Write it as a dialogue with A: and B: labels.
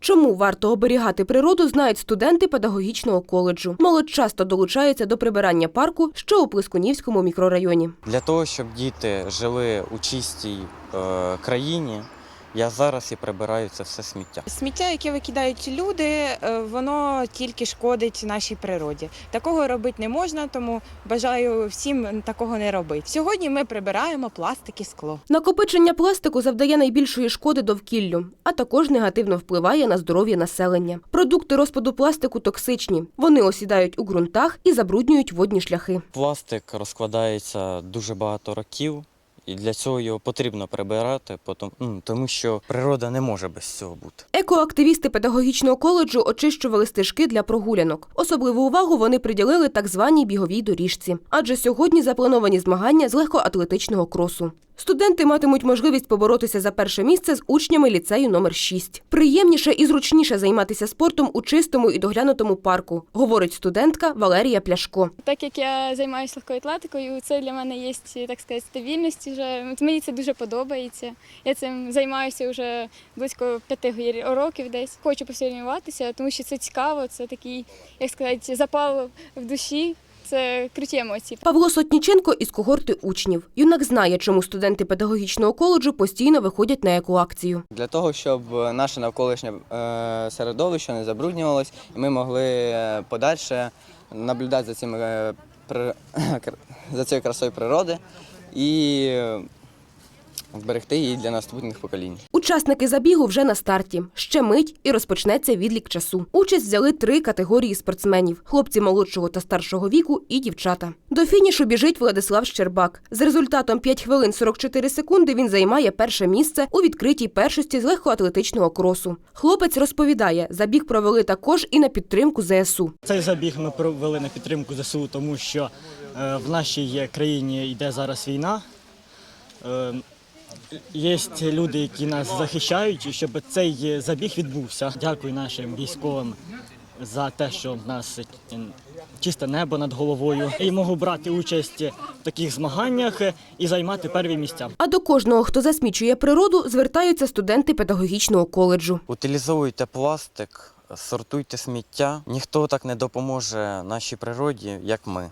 A: Чому варто оберігати природу, знають студенти педагогічного коледжу. Молодь часто долучається до прибирання парку, що у Плескунівському мікрорайоні.
B: Для того, щоб діти жили у чистій е, країні, я зараз і прибираю це все сміття.
C: Сміття, яке викидають люди, е, воно тільки шкодить нашій природі. Такого робити не можна, тому бажаю всім такого не робити. Сьогодні ми прибираємо пластик і скло.
A: Накопичення пластику завдає найбільшої шкоди довкіллю, а також негативно впливає на здоров'я населення. Продукти розпаду пластику токсичні. Вони осідають у ґрунтах і забруднюють водні шляхи.
B: Пластик розкладається дуже багато років, і для цього його потрібно прибирати, тому що природа не може без цього бути.
A: Екоактивісти педагогічного коледжу очищували стежки для прогулянок. Особливу увагу вони приділили так званій біговій доріжці, адже сьогодні заплановані змагання з легкоатлетичного кросу. Студенти матимуть можливість поборотися за перше місце з учнями ліцею номер 6. Приємніше і зручніше займатися спортом у чистому і доглянутому парку, говорить студентка Валерія Пляшко.
D: Так як я займаюся легкою атлетикою, це для мене є, так сказати, стабільність. Вже. Мені це дуже подобається. Я цим займаюся вже близько п'яти років десь. Хочу посилюватися, тому що це цікаво, це такий, як сказати, запал в душі. Це круті емоції.
A: Павло Сотніченко із когорти учнів. Юнак знає, чому студенти педагогічного коледжу постійно виходять на яку акцію.
E: Для того, щоб наше навколишнє е, середовище не забруднювалось, і ми могли е, подальше наблюдати за цим е, за цією красою природи і е, зберегти її для наступних поколінь.
A: Учасники забігу вже на старті. Ще мить і розпочнеться відлік часу. Участь взяли три категорії спортсменів: хлопці молодшого та старшого віку і дівчата. До фінішу біжить Владислав Щербак. З результатом 5 хвилин 44 секунди він займає перше місце у відкритій першості з легкоатлетичного кросу. Хлопець розповідає, забіг провели також і на підтримку ЗСУ.
F: Цей забіг ми провели на підтримку ЗСУ, тому що е, в нашій країні йде зараз війна. Є люди, які нас захищають, і щоб цей забіг відбувся. Дякую нашим військовим за те, що в нас чисте небо над головою. І можу брати участь в таких змаганнях і займати перві місця.
A: А до кожного, хто засмічує природу, звертаються студенти педагогічного коледжу.
B: Утилізуйте пластик, сортуйте сміття. Ніхто так не допоможе нашій природі, як ми.